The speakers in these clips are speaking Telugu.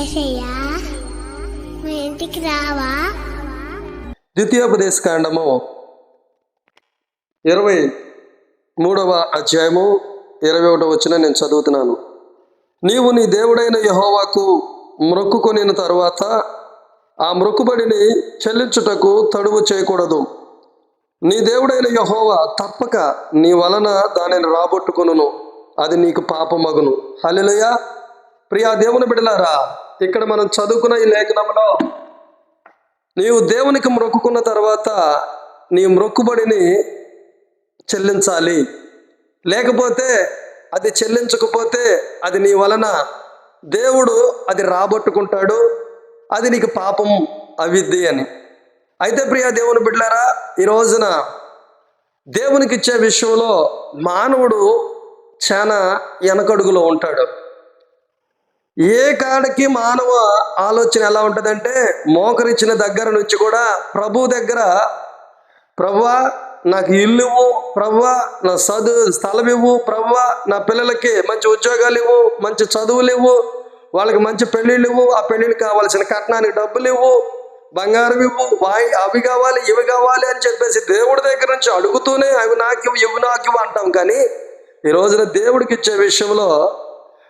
ఏసయ్యా మా ఇంటికి రావా? ద్వితీయోపదేశ కాండము ఇరవై మూడవ అధ్యాయము ఇరవై ఒకటో వచ్చిన నేను చదువుతున్నాను. నీవు నీ దేవుడైన యహోవాకు మ్రొక్కుకొనిన తర్వాత ఆ మ్రొక్కుబడిని చెల్లించుటకు తడువు చేయకూడదు. నీ దేవుడైన యహోవా తప్పక నీ వలన దానిని రాబొట్టుకును అది నీకు పాపమగును. హలిలయ ప్రియా దేవుని బిడలారా ఇక్కడ మనం చదువుకున్న ఈ లేఖనంలో నీవు దేవునికి మొక్కుకున్న తర్వాత నీ మొక్కుబడిని చెల్లించాలి. లేకపోతే అది చెల్లించకపోతే అది నీ వలన దేవుడు అది రాబట్టుకుంటాడు. అది నీకు పాపం అవిద్ది అని. అయితే ప్రియ దేవుని బిడ్డారా ఈ రోజున దేవునికి ఇచ్చే విషయంలో మానవుడు చాలా వెనకడుగులో ఉంటాడు. ఏ కాడికి మానవ ఆలోచన ఎలా ఉంటుందంటే మోకరిచ్చిన దగ్గర నుంచి కూడా ప్రభు దగ్గర ప్రభువా నాకు ఇల్లు ఇవ్వు ప్రభువా నా చదువు స్థలం ఇవ్వు ప్రభువా నా పిల్లలకి మంచి ఉద్యోగాలు ఇవ్వు మంచి చదువులు ఇవ్వు వాళ్ళకి మంచి పెళ్ళిళ్ళు ఇవ్వు ఆ పెళ్ళిళ్ళు కావాల్సిన కట్నానికి డబ్బులు ఇవ్వు బంగారం ఇవ్వు వాయి అవి కావాలి ఇవి కావాలి అని చెప్పేసి దేవుడి దగ్గర నుంచి అడుగుతూనే అవి నాకు ఇవ్వు ఇవి నాకు ఇవ్వు అంటాం కానీ ఈ రోజున దేవుడికి ఇచ్చే విషయంలో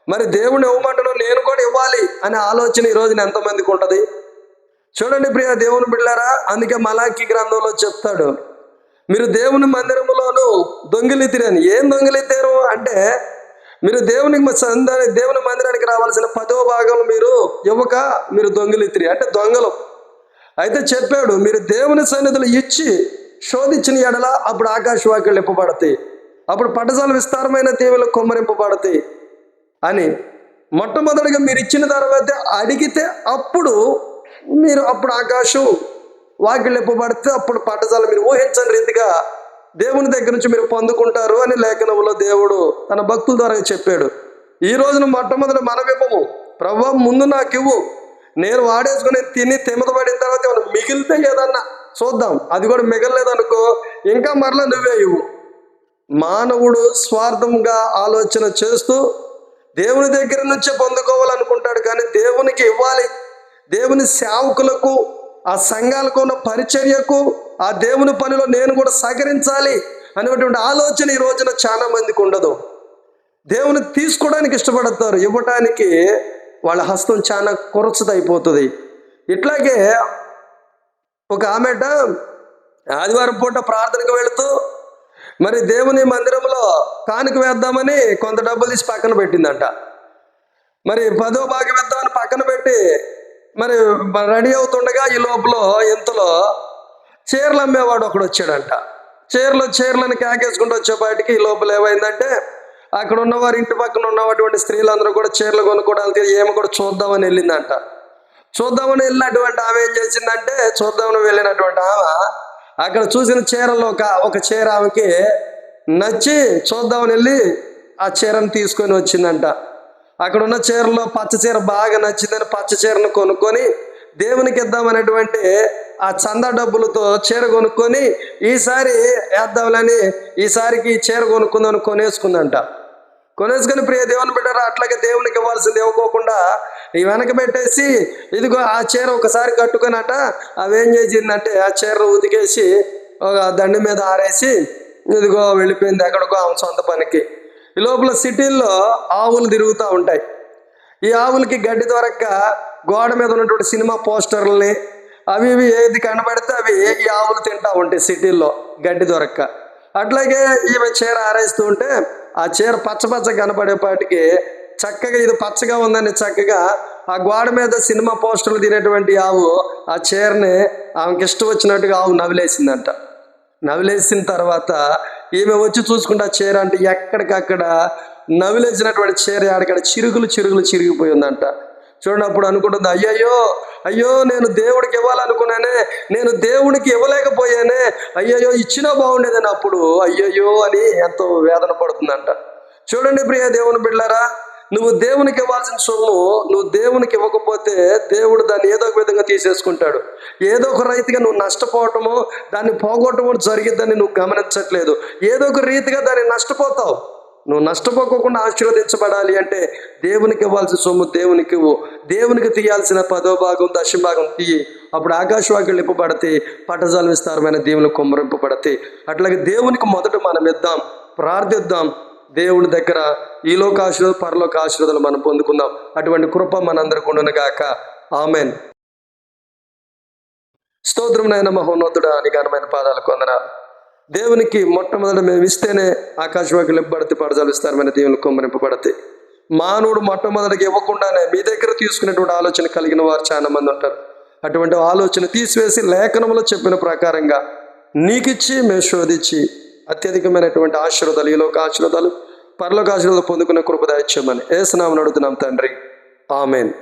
మరి దేవుని ఇవ్వమంటున్నావు నేను కూడా ఇవ్వాలి అనే ఆలోచన ఈ రోజున ఎంతమందికి ఉంటుంది. చూడండి ప్రియ దేవుని బిళ్ళారా అందుకే మలాఖీ గ్రంథంలో చెప్తాడు మీరు దేవుని మందిరములోను దొంగిలితిరని అని ఏం దొంగిలితారు అంటే మీరు దేవునికి మ- దేవుని మందిరానికి రావాల్సిన పదవ భాగం మీరు ఇవ్వక మీరు దొంగిలితిరి అంటే దొంగలు. అయితే చెప్పాడు మీరు దేవుని సన్నిధులు ఇచ్చి శోధించిన ఎడల అప్పుడు ఆకాశవాక్యాలు ఇప్పబడతాయి అప్పుడు పటజాల విస్తారమైన దీవులు కొమ్మరింపబడతాయి. అని మొట్టమొదటిగా మీరు ఇచ్చిన తర్వాత అడిగితే అప్పుడు మీరు అప్పుడు ఆకాశం వాకిళ్ళు అప్పుడు పాఠశాల మీరు ఊహించని రీతిగా దేవుని దగ్గర నుంచి మీరు పొందుకుంటారు అని లేఖనంలో దేవుడు తన భక్తుల ద్వారా చెప్పాడు. ఈ రోజున మొట్టమొదటి మనమివ్వము ఇవ్వము ప్రభు ముందు నాకు ఇవ్వు. నేను వాడేసుకుని తిని తెమతపడిన తర్వాత ఏమైనా మిగిలితే ఏదన్నా చూద్దాం. అది కూడా మిగలలేదనుకో ఇంకా మరలా నువ్వే ఇవ్వు. మానవుడు స్వార్థంగా ఆలోచన చేస్తూ దేవుని దగ్గర నుంచే పొందుకోవాలనుకుంటాడు కానీ దేవునికి ఇవ్వాలి. దేవుని సేవకులకు ఆ సంఘాలకు ఉన్న పరిచర్యకు ఆ దేవుని పనిలో నేను కూడా సహకరించాలి అనేటువంటి ఆలోచన ఈ రోజున చాలా మందికి ఉండదు. దేవుని తీసుకోవడానికి ఇష్టపడతారు. ఇవ్వటానికి వాళ్ళ హస్తం చాలా కొరచదైపోతుంది. ఇట్లాగే ఒక ఆమెట ఆదివారం పూట ప్రార్థనకు వెళుతూ మరి దేవుని మందిరంలో కానుక వేద్దామని కొంత డబ్బులు తీసి పక్కన పెట్టిందంట. మరి పదో భాగం వేద్దామని పక్కన పెట్టి మరి రెడీ అవుతుండగా ఈ లోపల ఇంతలో చీరలు అమ్మేవాడు ఒకడు వచ్చాడంట. చీరలు చీరలను కేకేసుకుంటూ వచ్చేపాటికి ఈ లోపల ఏమైందంటే అక్కడ ఉన్నవారు ఇంటి పక్కన ఉన్నటువంటి స్త్రీలందరూ కూడా చీరలు కొనుక్కోవడానికి ఏమి కూడా చూద్దామని వెళ్ళిందంట. చూద్దామని వెళ్ళినటువంటి ఆమె ఏం చేసిందంటే చూద్దామని వెళ్ళినటువంటి ఆమె అక్కడ చూసిన చీరలో ఒక ఒక చీర ఆమెకి నచ్చి చూద్దామని వెళ్ళి ఆ చీరను తీసుకొని వచ్చిందంట. అక్కడ ఉన్న చీరలో పచ్చ చీర బాగా నచ్చిందని పచ్చ చీరను కొనుక్కొని దేవునికి ఇద్దామనేటువంటి ఆ చందా డబ్బులతో చీర కొనుక్కొని ఈసారి వేద్దాంలని ఈసారికి చీర కొనుక్కుందామని కొనేసుకుందంట. కొనేసుకుని ప్రియ దేవుని బిడ్డారా అట్లాగే దేవునికి ఇవ్వాల్సింది ఇవ్వకోకుండా ఈ వెనక పెట్టేసి ఇదిగో ఆ చీర ఒకసారి కట్టుకున్నట అవేం చేసిందంటే ఆ చీర ఉతికేసి ఒక దండి మీద ఆరేసి ఇదిగో వెళ్ళిపోయింది ఎక్కడికో ఆమె సొంత పనికి. ఈ లోపల సిటీల్లో ఆవులు తిరుగుతూ ఉంటాయి. ఈ ఆవులకి గడ్డి దొరక్క గోడ మీద ఉన్నటువంటి సినిమా పోస్టర్లని అవి ఇవి ఏది కనబడితే అవి ఈ ఆవులు తింటా ఉంటాయి సిటీల్లో గడ్డి దొరక్క. అట్లాగే ఈమె చీర ఆరేస్తూ ఉంటే ఆ చీర పచ్చ కనపడేపాటికి చక్కగా ఇది పచ్చగా ఉందని చక్కగా ఆ గోడ మీద సినిమా పోస్టర్లు తినేటువంటి ఆవు ఆ చీరని ఆమెకి ఇష్టం వచ్చినట్టుగా ఆవు నవిలేసిందంట. నవిలేసిన తర్వాత ఈమె వచ్చి చూసుకుంటే ఆ చీర అంటే ఎక్కడికక్కడ నవిలేసినటువంటి చీర ఆడకడ చిరుగులు చిరుగులు చిరిగిపోయిందంట చూడండి అప్పుడు అనుకుంటుంది అయ్యయ్యో అయ్యో నేను దేవుడికి ఇవ్వాలనుకున్నానే నేను దేవుడికి ఇవ్వలేకపోయానే అయ్యయ్యో ఇచ్చినా బాగుండేదని అప్పుడు అయ్యయ్యో అని ఎంతో వేదన పడుతుందంట. చూడండి ప్రియ దేవుని బిడ్డారా నువ్వు దేవునికి ఇవ్వాల్సిన సొమ్ము నువ్వు దేవునికి ఇవ్వకపోతే దేవుడు దాన్ని ఏదో ఒక విధంగా తీసేసుకుంటాడు. ఏదో ఒక రీతిగా నువ్వు నష్టపోవటము దాన్ని పోగొట్టడం జరిగిద్దని నువ్వు గమనించట్లేదు. ఏదో ఒక రీతిగా దాన్ని నష్టపోతావు. నువ్వు నష్టపోకోకుండా ఆశీర్వదించబడాలి అంటే దేవునికి ఇవ్వాల్సిన సొమ్ము దేవునికి దేవునికి తీయాల్సిన పదో భాగం దశభాగం తీయి. అప్పుడు ఆకాశవాక్యులు ఇప్పబడతాయి పట్టజాల విస్తారమైన దేవుని కుమ్మరింపబడితే అట్లాగే దేవునికి మొదట మనం ఇద్దాం ప్రార్థిద్దాం. దేవుని దగ్గర ఈ లోక ఆశీర్వాదం పరలోక ఆశీర్వాదాలు మనం పొందుకుందాం. అటువంటి కృప మనందరికి ఉండనుగాక ఆమెన్. స్తోత్రమునైన మహోన్నతుడా అని ఘనమైన పాదాలు కొందన దేవునికి మొట్టమొదట మేము ఇస్తేనే ఆకాశవాకులు ఇవ్వబడితే పడజాలిస్తారమైన దేవుని కొమ్మరింపబడతాయి మానవుడు మొట్టమొదటికి ఇవ్వకుండానే మీ దగ్గర తీసుకునేటువంటి ఆలోచన కలిగిన వారు చాలా మంది ఉంటారు. అటువంటి ఆలోచన తీసివేసి లేఖనంలో చెప్పిన ప్రకారంగా నీకిచ్చి మేము శోధించి అత్యధికమైనటువంటి ఆశీర్వాదాలు ఈ లోక ఆశీర్వాదాలు పరలోక ఆశీర్వాదాలు పొందుకునే కృపద ఏ స్నామని అడుగుతున్నాం తండ్రి. ఆమెన్.